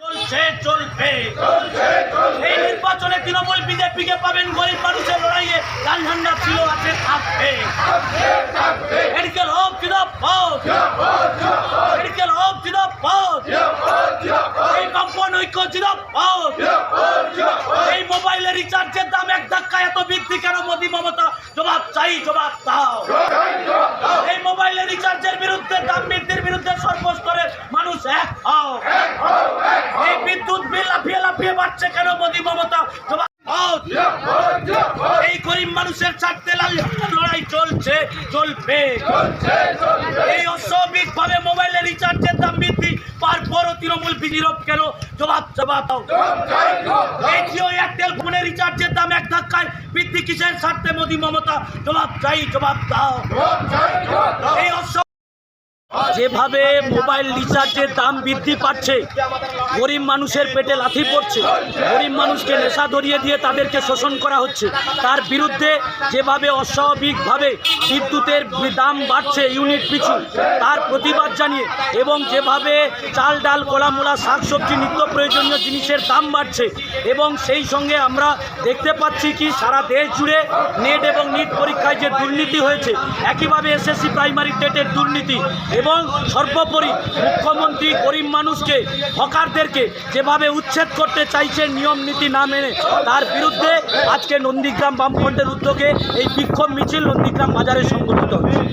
চলছে চলবে। এই নির্বাচনে তৃণমূল বিজেপিকে পাবেন গরিব মানুষের লড়াইয়ে। লাল ঝান্ডা ছিল আছে থাকবে। জিন্দাবাদ। মেডিকেল হোক জিন্দাবাদ। এই কম্পন ঐক্য জিন্দাবাদ। এই মোবাইলের রিচার্জের দাম এক ধাক্কায় এত বৃদ্ধি কেন মোদী মমতা? জবাব চাই জবাব দাও। এই মোবাইলের রিচার্জের বিরুদ্ধে দাম বৃদ্ধির বিরুদ্ধে সর্বস্তরের মানুষ এক হও। এই বিদ্যুৎ বিল লাফিয়ে লাফিয়ে বাড়ছে কেন মোদী মমতা জবাব দাও। এই গরিব মানুষের স্বার্থে লড়াই চলছে চলবে। এই অস্বাভাবিক ভাবে মোবাইলের রিচার্জের দাম বৃদ্ধি তারপরও তৃণমূল বিনিয়োগ কেন? জবাব জবাব দাও। এই জিও এয়ারটেল ফোনের রিচার্জের দাম এক ধাক্কায় বৃদ্ধি কিসের স্বার্থে মোদী মমতা? জবাব চাই জবাব দাও। এই অস্ব যেভাবে মোবাইল রিচার্জের দাম বৃদ্ধি পাচ্ছে, গরিব মানুষের পেটে লাথি পড়ছে, গরিব মানুষকে নেশা ধরিয়ে দিয়ে তাদেরকে শোষণ করা হচ্ছে, তার বিরুদ্ধে যেভাবে অস্বাভাবিকভাবে বিদ্যুতের দাম বাড়ছে ইউনিট পিছু, তার প্রতিবাদ জানিয়ে এবং যেভাবে চাল, ডাল কলামূলা শাকসবজি নিত্য প্রয়োজনীয় জিনিসের দাম বাড়ছে এবং সেই সঙ্গে আমরা দেখতে পাচ্ছি কি সারা দেশ জুড়ে নেট এবং নিট পরীক্ষায় যে দুর্নীতি হয়েছে, একইভাবে এসএসসি প্রাইমারি টেটের দুর্নীতি এবং সর্বোপরি মুখ্যমন্ত্রী গরিব মানুষকে, হকারদেরকে যেভাবে উচ্ছেদ করতে চাইছে নিয়ম নীতি না মেনে, তার বিরুদ্ধে আজকে নন্দীগ্রাম বামফ্রন্টের উদ্যোগে এই বিক্ষোভ মিছিল নন্দীগ্রাম বাজারে সংগঠিত হয়েছে